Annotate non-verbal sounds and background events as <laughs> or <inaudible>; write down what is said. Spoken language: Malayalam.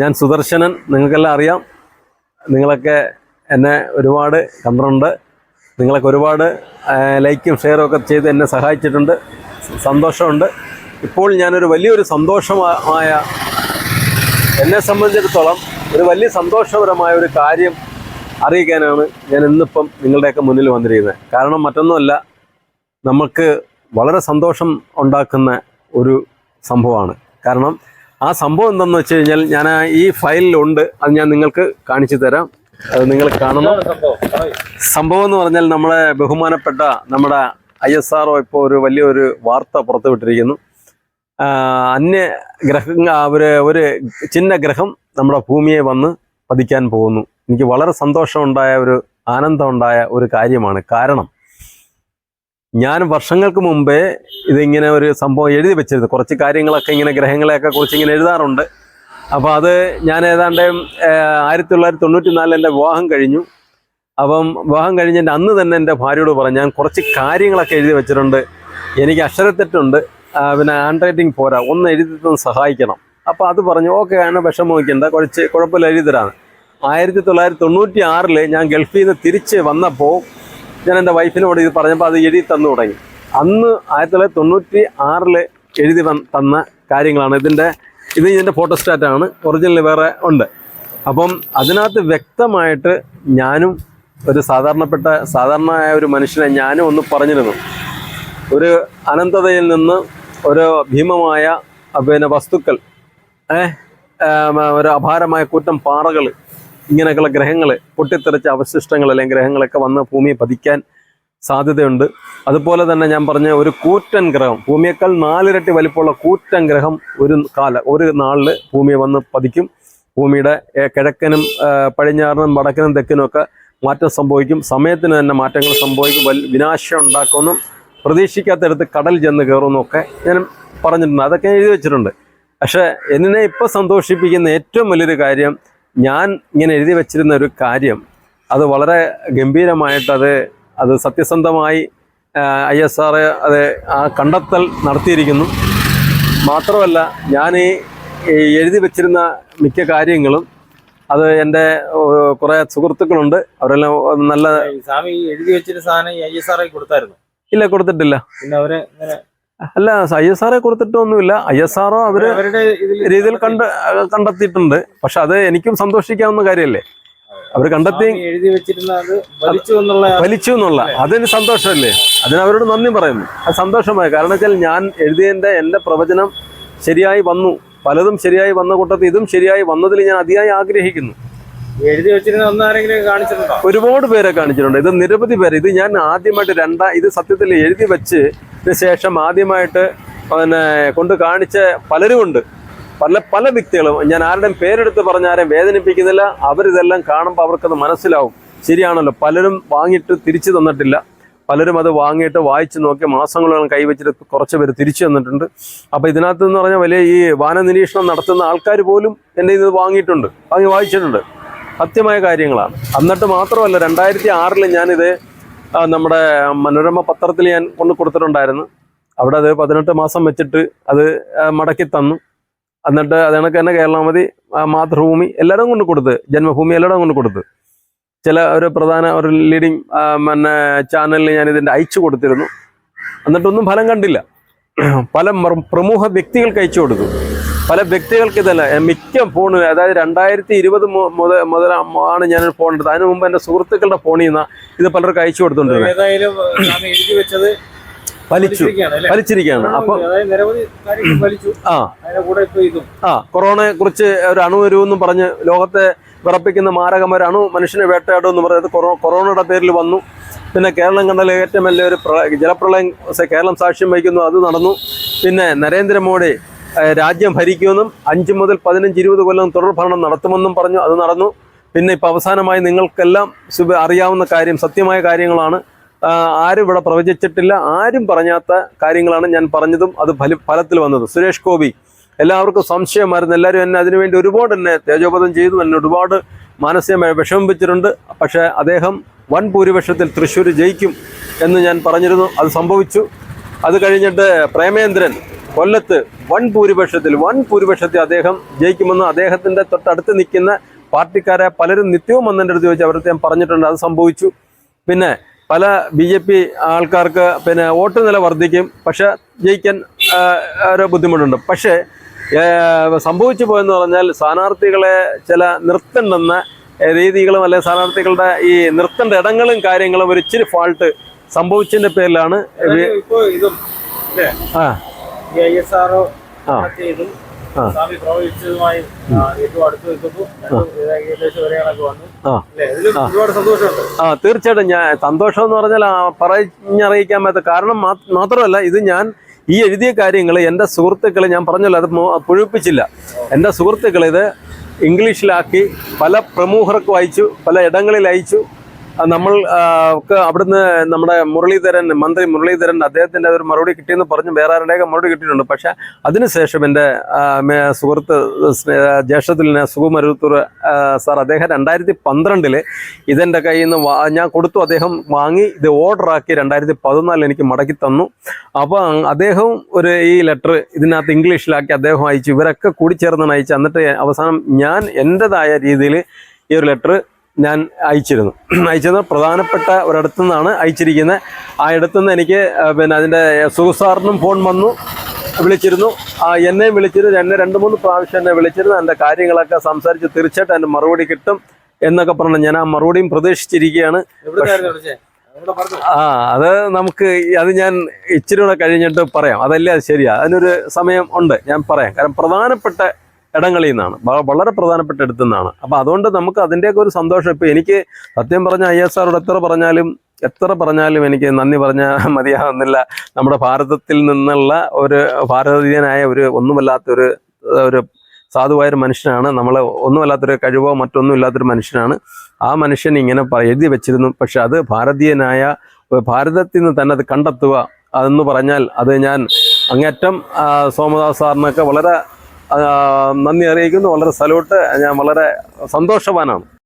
ഞാൻ സുദർശനൻ നിങ്ങൾക്കെല്ലാം അറിയാം. നിങ്ങളൊക്കെ എന്നെ ഒരുപാട് കണ്ടിട്ടുണ്ട്. നിങ്ങളൊക്കെ ഒരുപാട് ലൈക്കും ഷെയറും ഒക്കെ ചെയ്ത് എന്നെ സഹായിച്ചിട്ടുണ്ട്. സന്തോഷമുണ്ട്. ഇപ്പോൾ ഞാനൊരു വലിയൊരു സന്തോഷമായ എന്നെ സംബന്ധിച്ചിടത്തോളം ഒരു വലിയ സന്തോഷപരമായ ഒരു കാര്യം അറിയിക്കാനാണ് ഞാൻ ഇന്നിപ്പം നിങ്ങളുടെയൊക്കെ മുന്നിൽ വന്നിരിക്കുന്നത്. കാരണം മറ്റൊന്നുമല്ല നമുക്ക് വളരെ സന്തോഷം ഉണ്ടാക്കുന്ന ഒരു സംഭവമാണ്. കാരണം ആ സംഭവം എന്താണെന്ന് വെച്ച് കഴിഞ്ഞാൽ ഞാൻ ഈ ഫയലിലുണ്ട്. അത് ഞാൻ നിങ്ങൾക്ക് കാണിച്ചു തരാം. അത് നിങ്ങൾ കാണണം സംഭവം? എന്ന് പറഞ്ഞാൽ നമ്മളെ ബഹുമാനപ്പെട്ട നമ്മുടെ ഐ എസ് ആർ ഇപ്പോൾ ഒരു വലിയൊരു വാർത്ത പുറത്തുവിട്ടിരിക്കുന്നു. അന്യ ഗ്രഹ ഒരു ഒരു ചിഹ്ന ഗ്രഹം നമ്മുടെ ഭൂമിയെ വന്ന് പതിക്കാൻ പോകുന്നു. എനിക്ക് വളരെ സന്തോഷമുണ്ടായ ഒരു ആനന്ദമുണ്ടായ ഒരു കാര്യമാണ്. കാരണം ഞാൻ വർഷങ്ങൾക്ക് മുമ്പേ ഇതിങ്ങനെ ഒരു സംഭവം എഴുതി വെച്ചിരുന്നു. കുറച്ച് കാര്യങ്ങളൊക്കെ ഇങ്ങനെ ഗ്രഹങ്ങളെയൊക്കെ കുറിച്ച് ഇങ്ങനെ എഴുതാറുണ്ട്. അപ്പോൾ അത് ഞാൻ ഏതാണ്ട് ആയിരത്തി തൊള്ളായിരത്തി തൊണ്ണൂറ്റി നാലിൽ എന്റെ വിവാഹം കഴിഞ്ഞു. അപ്പം വിവാഹം കഴിഞ്ഞ് എന്റെ അന്ന് തന്നെ എന്റെ ഭാര്യയോട് പറഞ്ഞു ഞാൻ കുറച്ച് കാര്യങ്ങളൊക്കെ എഴുതി വെച്ചിട്ടുണ്ട്. എനിക്ക് അക്ഷരത്തെറ്റുണ്ട്. പിന്നെ ഹാൻഡ് റൈറ്റിംഗ് പോരാ. ഒന്ന് എഴുതി തന്ന് സഹായിക്കണം. അപ്പോൾ അത് പറഞ്ഞു ഓക്കെ ആണ് വിഷമം വയ്ക്കണ്ട കുറച്ച് കുഴപ്പമില്ല എഴുതി തരാമെന്ന് ആയിരത്തി തൊള്ളായിരത്തി തൊണ്ണൂറ്റി ആറിൽ ഞാൻ ഗൾഫിൽ നിന്ന് തിരിച്ച് വന്നപ്പോൾ ഞാൻ എന്റെ വൈഫിനോട് ഇത് പറഞ്ഞപ്പോൾ അത് എഴുതി തന്നു തുടങ്ങി. അന്ന് ആയിരത്തി തൊള്ളായിരത്തി തൊണ്ണൂറ്റി ആറിൽ എഴുതി തന്ന കാര്യങ്ങളാണ്. ഇതിന്റെ ഇത് ഇതിന്റെ ഫോട്ടോസ്റ്റാറ്റാണ് ഒറിജിനൽ വേറെ ഉണ്ട്. അപ്പം അതിനകത്ത് വ്യക്തമായിട്ട് ഞാനും ഒരു സാധാരണപ്പെട്ട സാധാരണമായ ഒരു മനുഷ്യനെ ഞാനും ഒന്ന് പറഞ്ഞിരുന്നു. ഒരു അനന്തതയിൽ നിന്ന് ഒരു ഭീമമായ പിന്നെ വസ്തുക്കൾ ഒരു അപാരമായ കൂറ്റം പാറകൾ ഇങ്ങനെയൊക്കെയുള്ള ഗ്രഹങ്ങൾ പൊട്ടിത്തെറിച്ച അവശിഷ്ടങ്ങൾ അല്ലെങ്കിൽ ഗ്രഹങ്ങളൊക്കെ വന്ന് ഭൂമിയെ പതിക്കാൻ സാധ്യതയുണ്ട്. അതുപോലെ തന്നെ ഞാൻ പറഞ്ഞ ഒരു കൂറ്റൻ ഗ്രഹം ഭൂമിയേക്കാൾ നാലിരട്ടി വലിപ്പമുള്ള കൂറ്റൻ ഗ്രഹം ഒരു കാല ഒരു നാളിൽ ഭൂമിയെ വന്ന് പതിക്കും. ഭൂമിയുടെ കിഴക്കനും പടിഞ്ഞാറിനും വടക്കനും തെക്കിനും ഒക്കെ മാറ്റം സംഭവിക്കും. സമയത്തിന് തന്നെ മാറ്റങ്ങൾ സംഭവിക്കും. വലിയ വിനാശം ഉണ്ടാക്കുമെന്നും പ്രതീക്ഷിക്കാത്തടുത്ത് കടൽ ചെന്ന് കയറുമെന്നൊക്കെ ഞാൻ പറഞ്ഞിട്ടുണ്ട്. അതൊക്കെ എഴുതി വെച്ചിട്ടുണ്ട്. പക്ഷേ എന്നെ ഇപ്പോൾ സന്തോഷിപ്പിക്കുന്ന ഏറ്റവും വലിയൊരു കാര്യം ഞാൻ ഇങ്ങനെ എഴുതി വച്ചിരുന്ന ഒരു കാര്യം അത് വളരെ ഗംഭീരമായിട്ട് അത് അത് സത്യസന്ധമായി ഐ എസ് ആർ അത് ആ കണ്ടെത്തൽ നടത്തിയിരിക്കുന്നു. മാത്രമല്ല ഞാൻ ഈ എഴുതി വച്ചിരുന്ന മിക്ക കാര്യങ്ങളും അത് എന്റെ കുറേ സുഹൃത്തുക്കളുണ്ട്. അവരെല്ലാം നല്ല സ്വാമി എഴുതി വെച്ചിരുന്ന സാധനം ഐ എസ് ആർ കൊടുത്തായിരുന്നു? ഇല്ല കൊടുത്തിട്ടില്ല. പിന്നെ അവരെ അല്ല ഐ എസ് ആറെ കൊടുത്തിട്ടൊന്നുമില്ല. ഐ എസ് ആറോ അവർ രീതിയിൽ കണ്ട കണ്ടെത്തിയിട്ടുണ്ട്. പക്ഷെ അത് എനിക്കും സന്തോഷിക്കാവുന്ന കാര്യമല്ലേ? അവർ കണ്ടെത്തി എഴുതി വെച്ചിരുന്ന വലിച്ചു എന്നുള്ള അതിന് സന്തോഷമല്ലേ? അതിന് അവരോട് നന്ദി പറയുന്നു. അത് സന്തോഷമായി കാരണം വെച്ചാൽ ഞാൻ എഴുതിയതിന്റെ എന്റെ പ്രവചനം ശരിയായി വന്നു. പലതും ശരിയായി വന്ന കൂട്ടത്തിൽ ഇതും ശരിയായി വന്നതിൽ ഞാൻ അതിയായി ആഗ്രഹിക്കുന്നു. എഴുതി വെച്ചിരുന്ന ഒരുപാട് പേരെ കാണിച്ചിട്ടുണ്ട്. ഇത് നിരവധി പേര്. ഇത് ഞാൻ ആദ്യമായിട്ട് രണ്ടാ ഇത് സത്യത്തിൽ എഴുതി വെച്ച് ശേഷം ആദ്യമായിട്ട് പിന്നെ കൊണ്ട് കാണിച്ച പലരുമുണ്ട് പല പല വ്യക്തികളും. ഞാൻ ആരുടെയും പേരെടുത്ത് പറഞ്ഞ ആരെയും വേദനിപ്പിക്കുന്നില്ല. അവരിതെല്ലാം കാണുമ്പോൾ അവർക്കത് മനസ്സിലാവും. ശരിയാണല്ലോ. പലരും വാങ്ങിയിട്ട് തിരിച്ചു തന്നിട്ടില്ല. പലരും അത് വാങ്ങിയിട്ട് വായിച്ചു നോക്കി മാസങ്ങളോളം കൈവച്ചിട്ട് കുറച്ച് പേര് തിരിച്ചു തന്നിട്ടുണ്ട്. അപ്പോൾ ഇതിനകത്ത് എന്ന് പറഞ്ഞാൽ വലിയ ഈ വാന നിരീക്ഷണം നടത്തുന്ന ആൾക്കാർ പോലും എന്റെ ഇത് വാങ്ങിയിട്ടുണ്ട്. വാങ്ങി വായിച്ചിട്ടുണ്ട്. സത്യമായ കാര്യങ്ങളാണ്. എന്നിട്ട് മാത്രമല്ല രണ്ടായിരത്തി ആറിൽ ഞാനിത് നമ്മുടെ മനോരമ പത്രത്തിൽ ഞാൻ കൊണ്ട് കൊടുത്തിട്ടുണ്ടായിരുന്നു. അവിടെ അത് പതിനെട്ട് മാസം വെച്ചിട്ട് അത് മടക്കി തന്നു. എന്നിട്ട് അത് കണക്ക് തന്നെ കേരളാമതി മാതൃഭൂമി എല്ലാവരും കൊണ്ട് കൊടുത്ത് ജന്മഭൂമി എല്ലാവരും കൊണ്ട് കൊടുത്ത്. ചില ഒരു പ്രധാന ഒരു ലീഡിങ് പിന്നെ ചാനലിൽ ഞാൻ ഇതിന്റെ അയച്ചു കൊടുത്തിരുന്നു. എന്നിട്ടൊന്നും ഫലം കണ്ടില്ല. പല പ്രമുഖ വ്യക്തികൾക്ക് അയച്ചു കൊടുത്തു. പല വ്യക്തികൾക്ക് ഇതല്ല. മിക്ക ഫോൺ അതായത് രണ്ടായിരത്തി ഇരുപത് മുതൽ മുതൽ ആണ് ഞാൻ ഫോൺ എടുത്തത്. അതിന് മുമ്പ് എന്റെ സുഹൃത്തുക്കളുടെ ഫോണിൽ നിന്ന് ഇത് പലർക്കും അയച്ചു കൊടുത്തോണ്ടിരുന്നത് ഏതായാലും എഴുതി വെച്ചത് വലിച്ചു. വലിച്ചിരിക്കുകയാണ് അപ്പൊ ആ. ആ കൊറോണയെ കുറിച്ച് ഒരു അണു വരുമെന്നും പറഞ്ഞ് ലോകത്തെ വിറപ്പിക്കുന്ന മാരകമായ ഒരു അണു മനുഷ്യനെ വേട്ടയാടും എന്ന് പറയുന്നത് കൊറോ- കൊറോണയുടെ പേരിൽ വന്നു. പിന്നെ കേരളം കണ്ടതിൽ ഏറ്റവും വലിയ ഒരു പ്ര- ജലപ്രളയം കേരളം സാക്ഷ്യം വഹിക്കുന്നു. അത് നടന്നു. പിന്നെ നരേന്ദ്രമോദി രാജ്യം ഭരിക്കുമെന്നും അഞ്ച് മുതൽ പതിനഞ്ച് ഇരുപത് കൊല്ലം തുടർ ഭരണം നടത്തുമെന്നും പറഞ്ഞു. അത് നടന്നു. പിന്നെ ഇപ്പം അവസാനമായി നിങ്ങൾക്കെല്ലാം അറിയാവുന്ന കാര്യം സത്യമായ കാര്യങ്ങളാണ്. ആരും ഇവിടെ പ്രവചിച്ചിട്ടില്ല. ആരും പറഞ്ഞാത്ത കാര്യങ്ങളാണ് ഞാൻ പറഞ്ഞതും അത് ഫല ഫലത്തിൽ വന്നത്. സുരേഷ് ഗോപി എല്ലാവർക്കും സംശയമായിരുന്നു. എല്ലാവരും എന്നെ അതിനുവേണ്ടി ഒരുപാട് എന്നെ തേജോപതം ചെയ്തു. എന്നെ ഒരുപാട് മാനസികമായി വിഷമിപ്പിച്ചിട്ടുണ്ട്. പക്ഷേ അദ്ദേഹം വൻ ഭൂരിപക്ഷത്തിൽ തൃശ്ശൂർ ജയിക്കും എന്ന് ഞാൻ പറഞ്ഞിരുന്നു. അത് സംഭവിച്ചു. അത് കഴിഞ്ഞിട്ട് പ്രേമേന്ദ്രൻ കൊല്ലത്ത് വൻ ഭൂരിപക്ഷത്തിൽ വൻ ഭൂരിപക്ഷത്തിൽ അദ്ദേഹം ജയിക്കുമെന്ന് അദ്ദേഹത്തിന്റെ തൊട്ടടുത്ത് നിൽക്കുന്ന പാർട്ടിക്കാരെ പലരും നിത്യവും വന്നതിന്റെ അടുത്ത് ചോദിച്ചു. അവരുടെ പറഞ്ഞിട്ടുണ്ട് അത് സംഭവിച്ചു. പിന്നെ പല ബി ജെ പി ആൾക്കാർക്ക് പിന്നെ വോട്ട് നില വർദ്ധിക്കും. പക്ഷെ ജയിക്കാൻ ഒരു ബുദ്ധിമുട്ടുണ്ട്. പക്ഷേ സംഭവിച്ചു പോയെന്ന് പറഞ്ഞാൽ സ്ഥാനാർത്ഥികളെ ചില നിർത്തണ്ടെന്ന രീതികളും അല്ലെങ്കിൽ സ്ഥാനാർത്ഥികളുടെ ഈ നിർത്തേണ്ട ഇടങ്ങളും കാര്യങ്ങളും ഒരു ഇച്ചിരി ഫാൾട്ട് സംഭവിച്ചതിന്റെ പേരിലാണ് ആ. ഐ എസ് ആർ ആ. ഇതും ആ. സ്വാമി പ്രവചിച്ചതുമായി ആ, ഏറ്റവും അടുത്ത് നിൽക്കുന്നു രണ്ടും ഏകദേശം ഒരേ കണക്ക് വന്നു. ആ. അല്ലേ? ഇതിലും ഒരുപാട് സന്തോഷമുണ്ട്. ആ തീർച്ചയായിട്ടും ഞാൻ സന്തോഷം എന്ന് പറഞ്ഞാൽ പറഞ്ഞറിയിക്കാൻ പറ്റാത്ത കാരണം മാത്രമല്ല ഇത് ഞാൻ ഈ എഴുതിയ കാര്യങ്ങൾ എന്റെ സുഹൃത്തുക്കളെ ഞാൻ പറഞ്ഞല്ലോ അത് പുഴുപ്പിച്ചില്ല. എന്റെ സുഹൃത്തുക്കൾ ഇത് ഇംഗ്ലീഷിലാക്കി പല പ്രമുഖർക്ക് അയച്ചു പല ഇടങ്ങളിൽ അയച്ചു നമ്മൾ അവിടുന്ന് നമ്മുടെ മുരളീധരൻ മന്ത്രി മുരളീധരൻ അദ്ദേഹത്തിന്റെ ഒരു മറുപടി കിട്ടിയെന്ന് പറഞ്ഞു. വേറെ ആരുടെയൊക്കെ മറുപടി കിട്ടിയിട്ടുണ്ട്. പക്ഷെ അതിനുശേഷം എന്റെ സുഹൃത്ത് ജ്യേഷ്ഠത്തിൽ സുകുമരുത്തൂർ സാർ അദ്ദേഹം രണ്ടായിരത്തി പന്ത്രണ്ടിൽ ഇതെന്റെ കയ്യിൽ നിന്ന് ഞാൻ കൊടുത്തു. അദ്ദേഹം വാങ്ങി ഇത് ഓർഡറാക്കി രണ്ടായിരത്തി പതിനാലിൽ എനിക്ക് മടക്കി തന്നു. അപ്പോൾ അദ്ദേഹവും ഒരു ഈ ലെറ്റർ ഇതിനകത്ത് ഇംഗ്ലീഷിലാക്കി അദ്ദേഹം അയച്ചു. ഇവരൊക്കെ കൂടി ചേർന്നാണ് അയച്ചു എന്നിട്ട് അവസാനം ഞാൻ എന്റെതായ രീതിയിൽ ഈ ഒരു ലെറ്റർ ഞാൻ അയച്ചിരുന്നു. <clears throat> അയച്ചത് പ്രധാനപ്പെട്ട ഒരിടത്തു നിന്നാണ് അയച്ചിരിക്കുന്നത്. ആ ഇടത്തു നിന്ന് എനിക്ക് പിന്നെ അതിന്റെ സുഖസാറിനും ഫോൺ വന്നു വിളിച്ചിരുന്നു. ആ എന്നെയും വിളിച്ചിരുന്നു എന്നെ രണ്ട് മൂന്ന് പ്രാവശ്യം എന്നെ വിളിച്ചിരുന്നു. എന്റെ കാര്യങ്ങളൊക്കെ സംസാരിച്ച് തീർച്ചയായിട്ടും എന്റെ മറുപടി കിട്ടും എന്നൊക്കെ പറഞ്ഞു. ഞാൻ ആ മറുപടിയും പ്രതീക്ഷിച്ചിരിക്കുകയാണ്. ആ അത് നമുക്ക് അത് ഞാൻ ഇച്ചിരി കൂടെ കഴിഞ്ഞിട്ട് പറയാം. അതല്ലേ അത് ശരിയാ. അതിനൊരു സമയം ഉണ്ട് ഞാൻ പറയാം. കാരണം പ്രധാനപ്പെട്ട ഇടങ്ങളിൽ നിന്നാണ്. വളരെ പ്രധാനപ്പെട്ട ഇടത്തു നിന്നാണ്. അപ്പോൾ അതുകൊണ്ട് നമുക്ക് അതിന്റെയൊക്കെ ഒരു സന്തോഷം. ഇപ്പോൾ എനിക്ക് സത്യം പറഞ്ഞ ഐ എസ് ആറോട് എത്ര പറഞ്ഞാലും എത്ര പറഞ്ഞാലും എനിക്ക് നന്ദി പറഞ്ഞാൽ <laughs> മതിയാവുന്നില്ല. നമ്മുടെ ഭാരതത്തിൽ നിന്നുള്ള ഒരു ഭാരതീയനായ ഒരു ഒന്നുമല്ലാത്തൊരു ഒരു സാധുവായൊരു മനുഷ്യനാണ്. നമ്മൾ ഒന്നുമല്ലാത്തൊരു കഴിവോ മറ്റൊന്നും ഇല്ലാത്തൊരു മനുഷ്യനാണ്. ആ മനുഷ്യൻ ഇങ്ങനെ എഴുതി വെച്ചിരുന്നു. പക്ഷെ അത് ഭാരതീയനായ ഭാരതത്തിൽ നിന്ന് തന്നെ അത് കണ്ടെത്തുക അതെന്ന് പറഞ്ഞാൽ അത് ഞാൻ അങ്ങേറ്റം സോമദാസ് സാറിനൊക്കെ വളരെ നന്ദി അറിയിക്കുന്നു. വളരെ സല്യൂട്ട് ഞാൻ വളരെ സന്തോഷവാനാണ്.